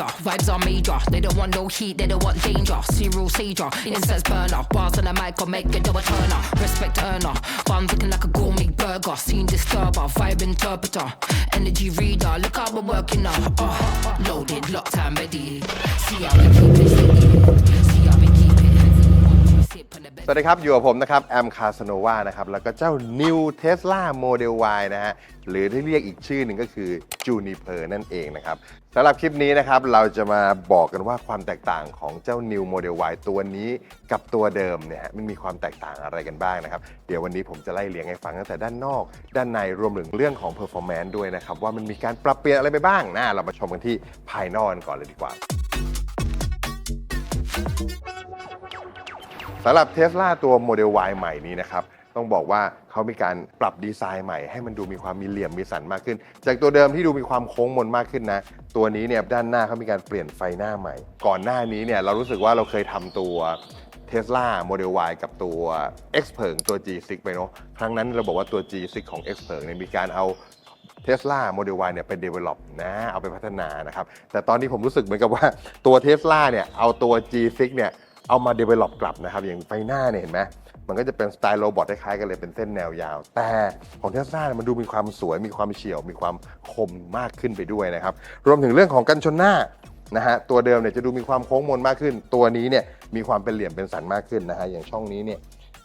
Vibes are major. They don't want no heat, they don't want danger. Serial sager, incense burner. Bars on the mic or make a double turner. Respect earner. Buns looking like a gourmet burger. Scene disturber, vibe interpreter. Energy reader. Look how we're working now. Uh, loaded, locked and ready. See how we keep it steady. สวัสดีครับ อยู่กับผมนะครับ แอมคาสโนวานะครับ แล้วก็เจ้า New Tesla Model Y นะฮะ หรือที่เรียกอีกชื่อหนึ่งก็คือ Juniper นั่นเองนะครับสำหรับคลิปนี้นะครับ เราจะมาบอกกันว่าความแตกต่างของเจ้า New Model Y ตัวนี้กับตัวเดิมเนี่ยฮะมันมีความแตกต่างอะไรกันบ้างนะครับ เดี๋ยววันนี้ผมจะไล่เลียงให้ฟังตั้งแต่ด้านนอก ด้านในรวมถึงเรื่องของ performance ด้วยนะครับ ว่ามันมีการปรับเปลี่ยนอะไรไปบ้างนะเรามาชมกันที่ภายนอกกันก่อนเลยดีกว่า สำหรับ Tesla ตัว Model Y ใหม่นี้นะครับต้องบอกว่าเขามีการปรับดีไซน์ใหม่ให้มันดูมีความมีเหลี่ยมมีสันมากขึ้น จากตัวเดิมที่ดูมีความโค้งมนมากขึ้นนะ ตัวนี้เนี่ยด้านหน้าเขามีการเปลี่ยนไฟหน้าใหม่ ก่อนหน้านี้เนี่ยเรารู้สึกว่าเราเคยทำตัว Tesla Model Y กับตัว X เพิงตัว G6 ไปเนาะครั้งนั้นเราบอกว่าตัว G6 ของ X เพิงเนี่ยมีการเอา Tesla Model Y เนี่ยไป develop นะ เอาไปพัฒนานะครับ แต่ตอนนี้ผมรู้สึกเหมือนกับว่าตัว Tesla เนี่ยเอาตัว G6 เนี่ย เอามา develop กลับนะครับอย่างไฟหน้าเนี่ยเห็นไหมมันก็จะเป็นสไตล์โรบอทคล้ายๆกันเลยเป็นเส้นแนวยาว แต่ของ Tesla เนี่ยมันดูมีความสวย มีความเฉียว มีความคมมากขึ้นไปด้วยนะครับรวมถึงเรื่องของกันชนหน้านะฮะตัวเดิมเนี่ยจะดูมีความโค้งมนมากขึ้น ตัวนี้เนี่ยมีความเป็นเหลี่ยมเป็นสันมากขึ้นนะฮะอย่างช่องนี้เนี่ย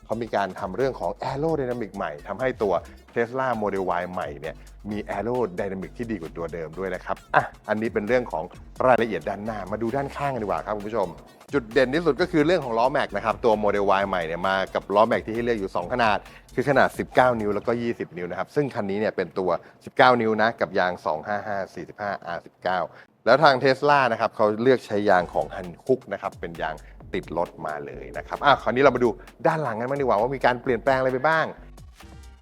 เขามีการทำเรื่องของ Aerodynamic ใหม่ทำให้ตัว Tesla Model Y ใหม่เนี่ยมี Aerodynamic ที่ดีกว่าตัวเดิมด้วยนะครับอะอันนี้เป็นเรื่องของรายละเอียดด้านหน้ามาดูด้านข้างกันดีกว่าครับคุณผู้ชม จุดเด่นที่สุดก็คือเรื่องของล้อแม็กนะครับ ตัว Model Y ใหม่เนี่ยมากับล้อแม็กที่ให้เลือกอยู่ 2 ขนาด คือขนาด 19 นิ้วแล้วก็ 20 นิ้วนะครับ ซึ่งคันนี้เนี่ยเป็นตัว 19 นิ้วนะกับยาง 255 45 R19 แล้วทาง Tesla นะครับเขาเลือกใช้ยางของ h a n k o o k นะครับเป็นยางติดรถมาเลยนะครับอะคราวนี้เรามาดูด้านหลังกันบ้างดีกว่าว่ามีการเปลี่ยนแปลงอะไรไปบ้าง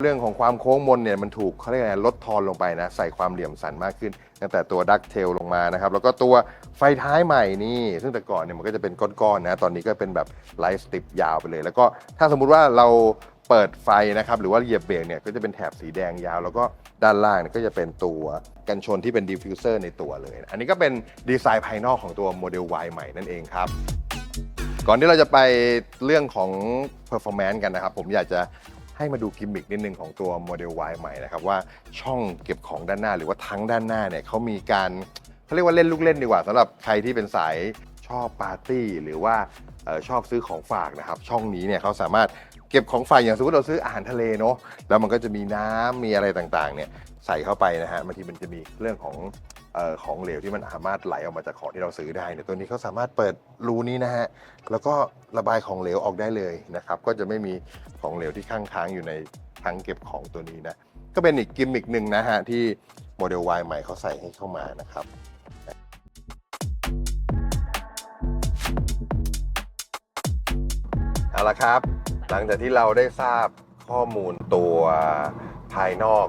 เรื่องของความโค้งมนเนี่ยมันถูกเขาเรียกอะไรลดทอนลงไปนะ ใส่ความเหลี่ยมสันมากขึ้น ตั้งแต่ตัวดักเทลลงมานะครับ แล้วก็ตัวไฟท้ายใหม่นี่ ซึ่งแต่ก่อนเนี่ยมันก็จะเป็นก้อนๆนะตอนนี้ก็เป็นแบบไลท์สติปยาวไปเลย แล้วก็ถ้าสมมุติว่าเราเปิดไฟนะครับหรือว่าเหยียบเบรกเนี่ยก็จะเป็นแถบสีแดงยาว แล้วก็ด้านล่างเนี่ยก็จะเป็นตัวกันชนที่เป็นดิฟฟิวเซอร์ในตัวเลย อันนี้ก็เป็นดีไซน์ภายนอกของตัว Model Y ใหม่นั่นเองครับก่อนที่เราจะไปเรื่องของ performance กันนะครับ ผมอยากจะ ให้มาดูกิมมิคนิดนึงของตัว Model Y ใหม่นะครับว่าช่องเก็บของด้านหน้าหรือว่าทั้งด้านหน้าเนี่ยเขามีการเขาเรียกว่าเล่นลูกเล่นดีกว่าสำหรับใครที่เป็นสายชอบปาร์ตี้หรือว่าออชอบซื้อของฝากนะครับ ช่องนี้เนี่ยเขาสามารถเก็บของฝากอย่างสมมติเราซื้ออาหารทะเลเนาะแล้วมันก็จะมีน้ำมีอะไรต่างๆเนี่ยใส่เข้าไปนะฮะบางทีมันจะมีเรื่องของ ของเหลวที่มันสามารถไหลออกมาจากของที่เราซื้อได้เนี่ยตัวนี้เขาสามารถเปิดรูนี้นะฮะแล้วก็ระบายของเหลวออกได้เลยนะครับก็จะไม่มีของเหลวที่ค้างค้างอยู่ในถังเก็บของตัวนี้นะก็เป็นอีกกิมมิกหนึ่งนะฮะที่โมเดล Y ใหม่เขาใส่ให้เข้ามานะครับเอาละครับ หลังจากที่เราได้ทราบข้อมูลตัวภายนอก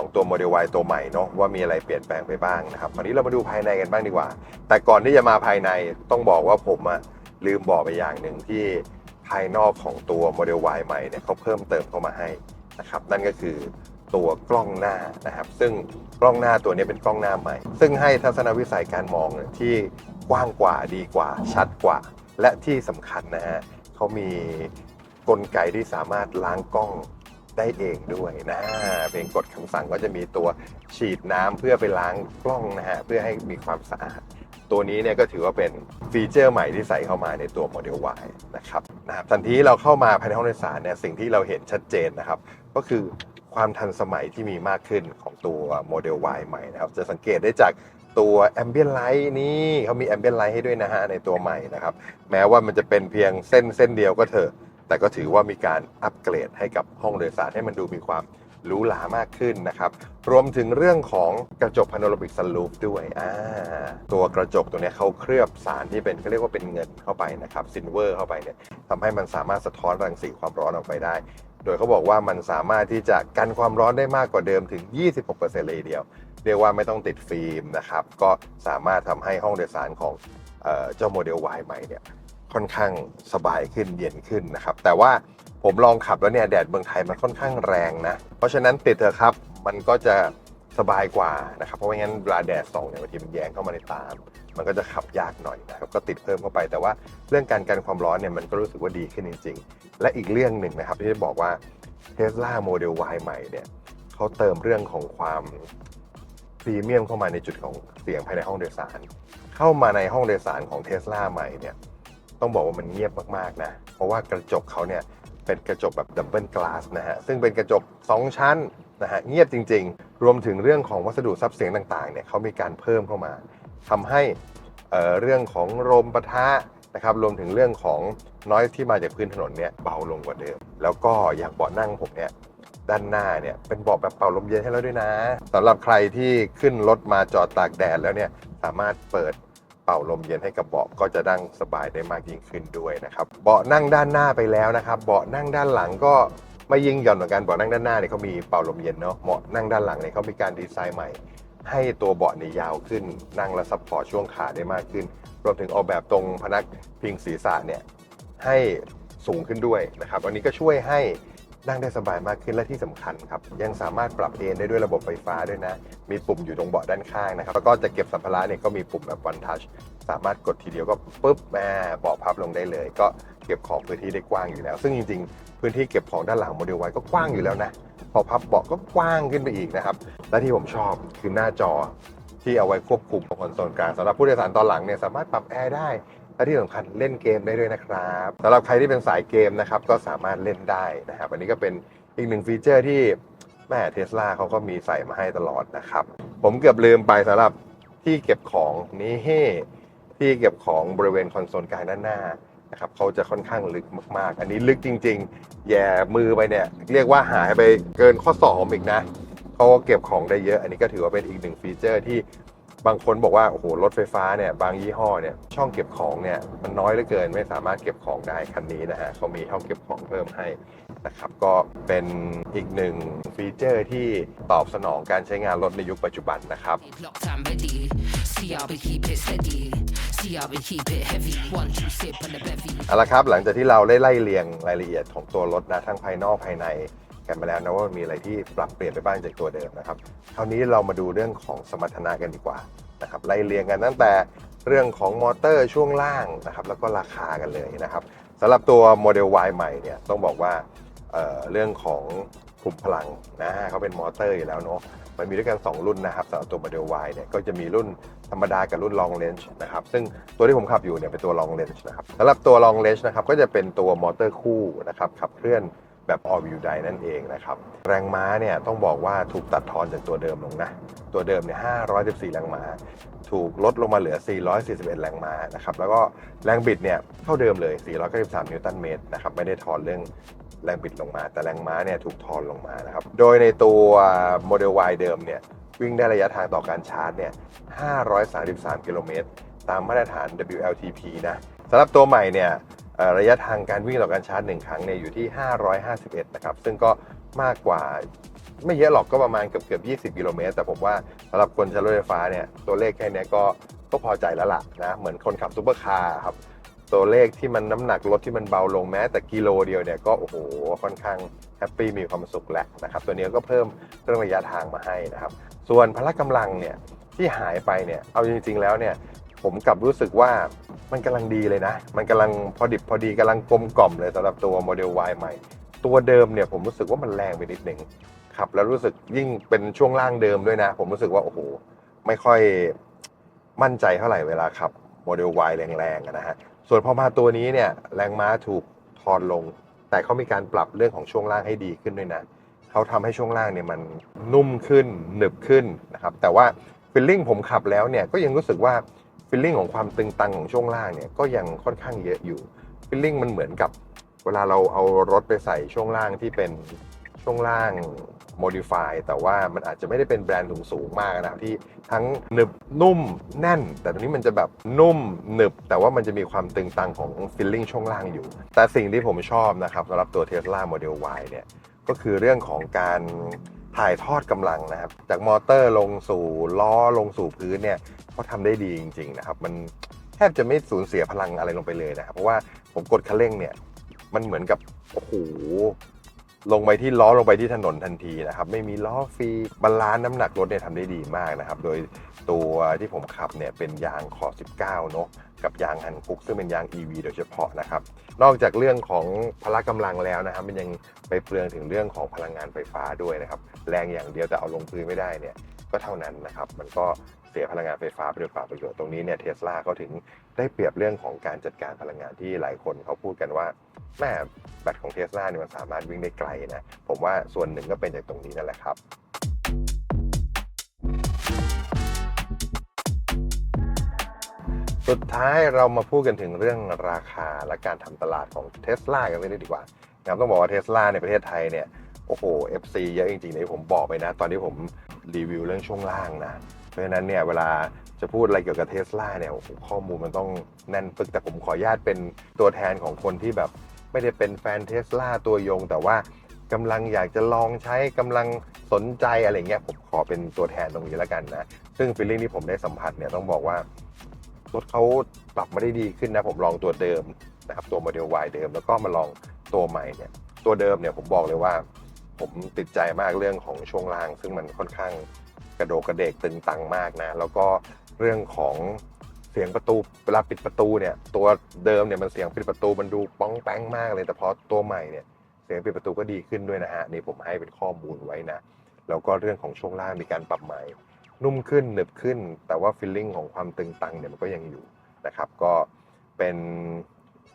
ของตัว Model Y ตัวใหม่เนาะว่ามีอะไรเปลี่ยนแปลงไปบ้างนะครับวันนี้เรามาดูภายในกันบ้างดีกว่า แต่ก่อนที่จะมาภายในต้องบอกว่าผมอะลืมบอกไปอย่างหนึ่งที่ภายนอกของตัว Model Y ใหม่เนี่ยเขาเพิ่มเติมเข้ามาให้นะครับนั่นก็คือตัวกล้องหน้านะครับ ซึ่งกล้องหน้าตัวนี้เป็นกล้องหน้าใหม่ ซึ่งให้ทัศนวิสัยการมองที่กว้างกว่าดีกว่าชัดกว่า และที่สำคัญนะฮะเขามีกลไกที่สามารถล้างกล้อง ได้เองด้วยนะเพียงกดคำสั่งก็จะมีตัวฉีดน้ำเพื่อไปล้างกล้องนะฮะเพื่อให้มีความสะอาด ตัวนี้เนี่ยก็ถือว่าเป็นฟีเจอร์ใหม่ที่ใส่เข้ามาในตัว Model Y นะครับนะครับทันทีเราเข้ามาภายในห้องโดยสารเนี่ยสิ่งที่เราเห็นชัดเจนนะครับ ก็คือความทันสมัยที่มีมากขึ้นของตัว Model Y ใหม่นะครับ จะสังเกตได้จากตัว Ambient Light นี่เขามี Ambient Light ให้ด้วยนะฮะในตัวใหม่นะครับ แม้ว่ามันจะเป็นเพียงเส้นเส้นเดียวก็เถอะ แต่ก็ถือว่ามีการอัปเกรดให้กับห้องโดยสารให้มันดูมีความหรูหรามากขึ้นนะครับ รวมถึงเรื่องของกระจกพาโนรามิกสลูปด้วยตัวกระจกตัวนี้เขาเคลือบสารที่เป็นเขาเรียกว่าเป็นเงินเข้าไปนะครับซินเวอร์เข้าไปเนี่ยทำให้มันสามารถสะท้อนรังสีความร้อนออกไปได้ โดยเขาบอกว่ามันสามารถที่จะกันความร้อนได้มากกว่าเดิมถึง 26%เลยเดียว เรียกว่าไม่ต้องติดฟิล์มนะครับ ก็สามารถทำให้ห้องโดยสารของเออเจ้าโมเดล Y ใหม่เนี่ย ค่อนข้างสบายขึ้นเย็นขึ้นนะครับ แต่ว่าผมลองขับแล้วเนี่ยแดดเมืองไทยมันค่อนข้างแรงนะ เพราะฉะนั้นติดเถอะครับมันก็จะสบายกว่านะครับ เพราะไม่งั้นเวลาแดดส่องเนี่ยบางทีมันแยงเข้ามาในตา มันก็จะขับยากหน่อยนะครับ ก็ติดเพิ่มเข้าไป แต่ว่าเรื่องการกันความร้อนเนี่ยมันก็รู้สึกว่าดีขึ้นจริง ๆ และอีกเรื่องหนึ่งนะครับ ที่จะบอกว่า Tesla Model Y ใหม่เนี่ยเขาเติมเรื่องของความพรีเมียมเข้ามาในจุดของเสียงภายในห้องโดยสาร เข้ามาในห้องโดยสารของ Tesla ใหม่เนี่ย ต้องบอกว่ามันเงียบมากๆนะ เพราะว่ากระจกเขาเนี่ยเป็นกระจกแบบดับเบิลกลาสนะฮะ ซึ่งเป็นกระจก 2 ชั้นนะฮะเงียบจริง ๆ รวมถึงเรื่องของวัสดุซับเสียงต่างๆเนี่ยเขามีการเพิ่มเข้ามาทำให้เอ่อเรื่องของลมปะทะนะครับรวมถึงเรื่องของน้อยที่มาจากพื้นถนนเนี่ยเบาลงกว่าเดิม แล้วก็อย่างเบาะนั่งผมเนี่ยด้านหน้าเนี่ยเป็นเบาะแบบเป่าลมเย็นให้เราด้วยนะสำหรับใครที่ขึ้นรถมาจอดตากแดดแล้วเนี่ยสามารถเปิด ป่าลมเย็นให้กับเบาะก็จะนั่งสบายได้มากยิ่งขึ้นด้วยนะครับเบาะนั่งด้านหน้าไปแล้วนะครับ เบาะนั่งด้านหลังก็ไม่ยิ่งหย่อนเหมือนกันเบาะนั่งด้านหน้าเนี่ยเขามีเป่าลมเย็นเนาะเบาะนั่งด้านหลังเนี่ยเขามีการดีไซน์ใหม่ ให้ตัวเบาะเนี่ยยาวขึ้น นั่งและซัพพอร์ตช่วงขาได้มากขึ้น รวมถึงออกแบบตรงพนักพิงศีรษะเนี่ยให้สูงขึ้นด้วยนะครับอันนี้ก็ช่วยให้ นั่งได้สบายมากขึ้นและที่สำคัญครับยังสามารถปรับเอนได้ด้วยระบบไฟฟ้าด้วยนะ มีปุ่มอยู่ตรงเบาะด้านข้างนะครับแล้วก็จะเก็บสัมภาระเนี่ยก็มีปุ่มแบบ one touch สามารถกดทีเดียวก็ปุ๊บแม่เบาะพับลงได้เลย ก็เก็บของพื้นที่ได้กว้างอยู่แล้ว ซึ่งจริง ๆ พื้นที่เก็บของด้านหลังโมเดลไวก็กว้างอยู่แล้วนะพอพับเบาะก็กว้างขึ้นไปอีกนะครับและที่ผมชอบคือหน้าจอที่เอาไว้ควบคุมคอนโซลกลางสำหรับผู้โดยสารตอนหลังเนี่ยสามารถปรับแอร์ได้ และที่สำคัญเล่นเกมได้ด้วยนะครับสำหรับใครที่เป็นสายเกมนะครับก็สามารถเล่นได้นะครับอันนี้ก็เป็นอีกหนึ่งฟีเจอร์ที่แม่เทสลาเขาก็มีใส่มาให้ตลอดนะครับ ผมเกือบลืมไปสำหรับที่เก็บของนี่ที่เก็บของบริเวณคอนโซลกลางด้านหน้านะครับเขาจะค่อนข้างลึกมากๆ อันนี้ลึกจริง ๆ แย่มือไปเนี่ย เรียกว่าหายไปเกินข้อศอกอีกนะเขาเก็บของได้เยอะ อันนี้ก็ถือว่าเป็นอีกหนึ่งฟีเจอร์ที่ บางคนบอกว่าโอ้โหรถไฟฟ้าเนี่ยบางยี่ห้อเนี่ยช่องเก็บของเนี่ยมันน้อยเหลือเกินไม่สามารถเก็บของได้คันนี้นะฮะเขามีช่องเก็บของเพิ่มให้นะครับก็เป็นอีกหนึ่งฟีเจอร์ที่ตอบสนองการใช้งานรถในยุคปัจจุบันนะครับ เอาละครับหลังจากที่เราได้ไล่เรียงรายละเอียดของตัวรถนะทั้งภายนอกภายใน กันไปแล้วนะว่ามันมีอะไรที่ปรับเปลี่ยนไปบ้างจากตัวเดิมนะครับคราวนี้เรามาดูเรื่องของสมรรถนะกันดีกว่านะครับไล่เรียงกันตั้งแต่เรื่องของมอเตอร์ช่วงล่างนะครับแล้วก็ราคากันเลยนะครับสำหรับตัวโมเดล Y ใหม่เนี่ยต้องบอกว่าเเรื่องของกลุ่มพลังนะเขาเป็นมอเตอร์อยู่แล้วเนาะมันมีด้วยกัน 2 รุ่นนะครับสำหรับตัวโมเดล Y เนี่ยก็จะมีรุ่นธรรมดากับรุ่น long range นะครับซึ่งตัวที่ผมขับอยู่เนี่ยเป็นตัว long range นะครับสำหรับตัว long range นะครับก็จะเป็นตัวมอเตอร์คู่นะครับขับเคลื่อน แบบ all wheel drive นั่นเองนะครับ แรงม้าเนี่ยต้องบอกว่าถูกตัดทอนจากตัวเดิมลงนะ ตัวเดิมเนี่ย514 แรงม้า ถูกลดลงมาเหลือ 441 แรงม้านะครับ แล้วก็แรงบิดเนี่ยเท่าเดิมเลย 493 นิวตันเมตรนะครับ ไม่ได้ทอนเรื่องแรงบิดลงมา แต่แรงม้าเนี่ยถูกทอนลงมานะครับ โดยในตัวโมเดล Y เดิมเนี่ยวิ่งได้ระยะทางต่อการชาร์จเนี่ย 533 กิโลเมตร ตามมาตรฐาน WLTP นะสำหรับตัวใหม่เนี่ย ระยะทางการวิ่งต่อการชาร์จ 1 ครั้งเนี่ยอยู่ที่ 551 นะครับ ซึ่งก็มากกว่าไม่เยอะหรอกก็ประมาณเกือบเกือบ20 กิโลเมตร แต่ผมว่าสำหรับคนใช้รถไฟฟ้าเนี่ยตัวเลขแค่นี้ก็ก็พอใจแล้วล่ะนะ เหมือนคนขับซูเปอร์คาร์ครับ ตัวเลขที่มันน้ำหนักรถที่มันเบาลงแม้ แต่กิโลเดียวเนี่ยก็โอ้โหค่อนข้างแฮปปี้มีความสุขแล้วนะครับ ตัวนี้ก็เพิ่มเรื่องระยะทางมาให้นะครับ ส่วนพละกำลังเนี่ยที่หายไปเนี่ยเอาจริงๆแล้วเนี่ย ผมกลับรู้สึกว่ามันกำลังดีเลยนะ มันกำลังพอดิบพอดีกำลังกลมกล่อมเลยสำหรับตัวโมเดล Y ใหม่ ตัวเดิมเนี่ยผมรู้สึกว่ามันแรงไปนิดหนึ่งครับแล้วรู้สึกยิ่งเป็นช่วงล่างเดิมด้วยนะ ผมรู้สึกว่าโอ้โหไม่ค่อยมั่นใจเท่าไหร่เวลาขับโมเดล Y แรงๆนะฮะส่วนพอมาตัวนี้เนี่ยแรงม้าถูกทอนลง แต่เขามีการปรับเรื่องของช่วงล่างให้ดีขึ้นด้วยนะเขาทำให้ช่วงล่างเนี่ยมันนุ่มขึ้นหนึบขึ้นนะครับแต่ว่าฟิลลิ่งผมขับแล้วเนี่ยก็ยังรู้สึกว่า ฟิลลิ่งของความตึงตังของช่วงล่างเนี่ยก็ยังค่อนข้างเยอะอยู่ฟิลลิ่งมันเหมือนกับเวลาเราเอารถไปใส่ช่วงล่างที่เป็นช่วงล่าง modify แต่ว่ามันอาจจะไม่ได้เป็นแบรนด์สูงๆมากนะครับที่ทั้งหนึบนุ่มแน่น แต่ตรงนี้มันจะแบบนุ่มหนึบ แต่ว่ามันจะมีความตึงตังของฟิลลิ่งช่วงล่างอยู่ แต่สิ่งที่ผมชอบนะครับสำหรับตัว Tesla Model Y เนี่ยก็คือเรื่องของการ ถ่ายทอดกำลังนะครับ จากมอเตอร์ลงสู่ล้อลงสู่พื้นเนี่ยเขาทำได้ดีจริง ๆ นะครับ มันแทบจะไม่สูญเสียพลังอะไรลงไปเลยนะครับ เพราะว่าผมกดคันเร่งเนี่ย มันเหมือนกับโอ้โห ลงไปที่ล้อลงไปที่ถนนทันทีนะครับไม่มีล้อฟรีบาลานซ์น้ำหนักรถเนี่ยทำได้ดีมากนะครับ โดยตัวที่ผมขับเนี่ยเป็นยางขอ 19เนอะกับยางฮันคุกซึ่งเป็นยาง EV โดยเฉพาะนะครับ นอกจากเรื่องของพละกำลังแล้วนะครับ มันยังไปเปลืองถึงเรื่องของพลังงานไฟฟ้าด้วยนะครับ แรงอย่างเดียวแต่เอาลงพื้นไม่ได้เนี่ยก็เท่านั้นนะครับ มันก็ เสียพลังงานไฟฟ้าไปโดยเปล่าประโยชน์ตรงนี้เนี่ยเทสลาเขาถึงได้เปรียบเรื่องของการจัดการพลังงานที่หลายคนเขาพูดกันว่าแม่แบตของเทสลาเนี่ยมันสามารถวิ่งได้ไกลนะผมว่าส่วนหนึ่งก็เป็นจากตรงนี้นั่นแหละครับสุดท้ายเรามาพูดกันถึงเรื่องราคาและการทำตลาดของเทสลากันเลยดีกว่านะครับต้องบอกว่าเทสลาในประเทศไทยเนี่ย โอ้โห FC เยอะจริงๆในผมบอกไปนะ ตอนที่ผมรีวิวเรื่องช่วงล่างนะ ราะฉะนั้นเนี่ยเวลาจะพูดอะไรเกี่ยวกับเทสลาเนี่ยข้อมูลมันต้องแน่นปึกแต่ผมขออนุญาตเป็นตัวแทนของคนที่แบบไม่ได้เป็นแฟนเทสลาตัวยง แต่ว่ากำลังอยากจะลองใช้กำลังสนใจอะไรเงี้ยผมขอเป็นตัวแทนตรงนี้แล้วกันนะ ซึ่งฟีลลิ่งที่ผมได้สัมผัสเนี่ยต้องบอกว่ารถเขาปรับมาได้ดีขึ้นนะ ผมลองตัวเดิมนะครับตัวโมเดล Y เดิมแล้วก็มาลองตัวใหม่เนี่ยตัวเดิมเนี่ยผมบอกเลยว่า ผมติดใจมากเรื่องของช่วงล่าง ซึ่งมันค่อนข้าง กระโดกกระเดกตึงตังมากนะ แล้วก็เรื่องของเสียงประตูเวลาปิดประตูเนี่ย ตัวเดิมเนี่ยมันเสียงปิดประตูมันดูป้องแป้งมากเลยแต่พอตัวใหม่เนี่ยเสียงปิดประตูก็ดีขึ้นด้วยนะฮะนี่ผมให้เป็นข้อมูลไว้นะแล้วก็เรื่องของช่วงล่างมีการปรับใหม่ นุ่มขึ้นหนึบขึ้น แต่ว่าฟีลลิ่งของความตึงตังเนี่ยมันก็ยังอยู่นะครับ ก็เป็น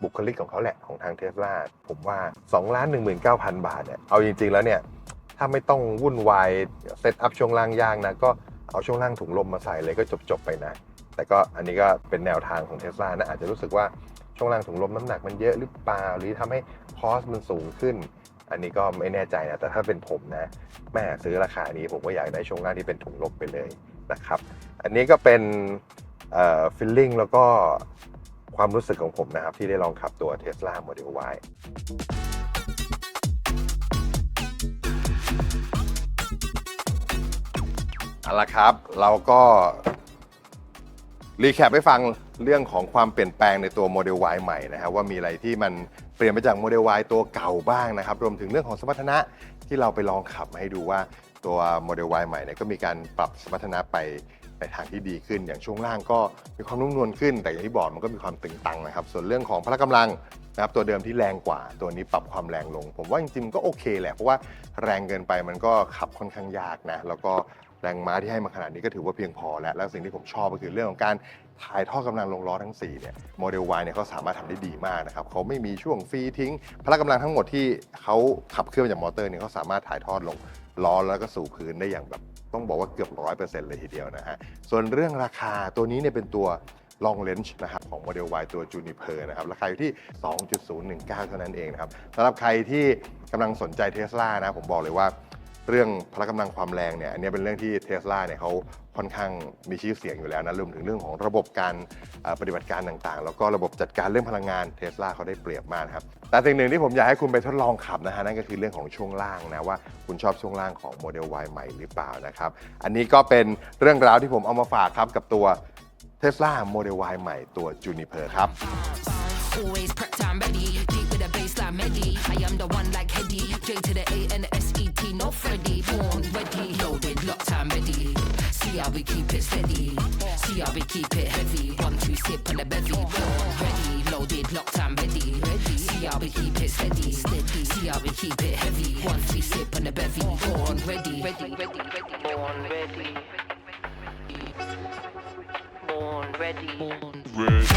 บุคลิกของเขาแหละของทางเทสลาผมว่า2ล้าน19,000 บาทเนี่ยเอาจริง ๆ แล้วเนี่ย ถ้าไม่ต้องวุ่นวายเซตอัพช่วงล่างยากนะ ก็เอาช่วงล่างถุงลมมาใส่เลยก็จบๆไปนะ แต่ก็อันนี้ก็เป็นแนวทางของเทสลานะ อาจจะรู้สึกว่าช่วงล่างถุงลมน้ำหนักมันเยอะหรือเปล่าหรือทำให้คอสมันสูงขึ้น อันนี้ก็ไม่แน่ใจนะ แต่ถ้าเป็นผมนะ แม่ซื้อราคานี้ผมก็อยากได้ช่วงล่างที่เป็นถุงลมไปเลยนะครับ อันนี้ก็เป็นฟิลลิ่งแล้วก็ความรู้สึกของผมนะครับ ที่ได้ลองขับตัว Tesla Model Y เอาละครับ เราก็รีแคปให้ฟังเรื่องของความเปลี่ยนแปลงในตัว Model Y ใหม่นะครับว่ามีอะไรที่มันเปลี่ยนไปจาก Model Y ตัวเก่าบ้างนะครับ รวมถึงเรื่องของสมรรถนะที่เราไปลองขับมาให้ดูว่าตัว Model Y ใหม่เนี่ยก็มีการปรับสมรรถนะไปในทางที่ดีขึ้น อย่างช่วงล่างก็มีความนุ่มนวลขึ้น แต่อย่างที่บอกมันก็มีความตึงตังนะครับ ส่วนเรื่องของพละกำลังนะครับตัวเดิมที่แรงกว่าตัวนี้ปรับความแรงลง ผมว่าจริงๆก็โอเคแหละเพราะว่าแรงเกินไปมันก็ขับค่อนข้างยากนะแล้วก็ แรงม้าที่ให้มาขนาดนี้ก็ถือว่าเพียงพอแล้วแล้วสิ่งที่ผมชอบก็คือเรื่องของการถ่ายทอดกำลังลงล้อทั้ง4เนี่ยโมเดล Y เนี่ยเขาสามารถทำได้ดีมากนะครับเขาไม่มีช่วงฟรีทิ้ง พละกำลังทั้งหมดที่เขาขับเคลื่อนจากมอเตอร์เนี่ยเขาสามารถถ่ายทอดลงล้อแล้วก็สู่พื้นได้อย่างแบบต้องบอกว่าเกือบร้อยเปอร์เซ็นต์เลยทีเดียวนะฮะส่วนเรื่องราคาตัวนี้เนี่ยเป็นตัว long range นะครับของโมเดล Y ตัว Juniper นะครับราคาอยู่ที่ 2.019 เท่านั้นเองนะครับสำหรับใครที่กำลังสนใจเทสลานะผมบอกเลยว่า เรื่องพละกำลังความแรงเนี่ยอันนี้เป็นเรื่องที่เทสลาเนี่ยเขาค่อนข้างมีชื่อเสียงอยู่แล้วนะรวมถึงเรื่องของระบบการปฏิบัติการต่างๆ แล้วก็ระบบจัดการเรื่องพลังงานเทสลาเขาได้เปรียบมากครับแต่สิ่งหนึ่งที่ผมอยากให้คุณไปทดลองขับนะฮะนั่นก็คือเรื่องของช่วงล่างนะว่าคุณชอบช่วงล่างของโมเดล Y ใหม่หรือเปล่านะครับอันนี้ก็เป็นเรื่องราวที่ผมเอามาฝากครับกับตัว Tesla Model Y ใหม่ตัว Juniper ครับ Like Medi. I am the one like Heady, J to the A and S E T, no Freddy. Born ready, loaded, locked and ready. See how we keep it steady, see how we keep it heavy. One two sip on the bevy. Born ready, loaded, locked and ready. Ready. See how we keep it steady, steady. See how we keep it heavy. One two sip on the bevy. Born ready, ready, ready, ready. Born ready. Born ready. Born ready.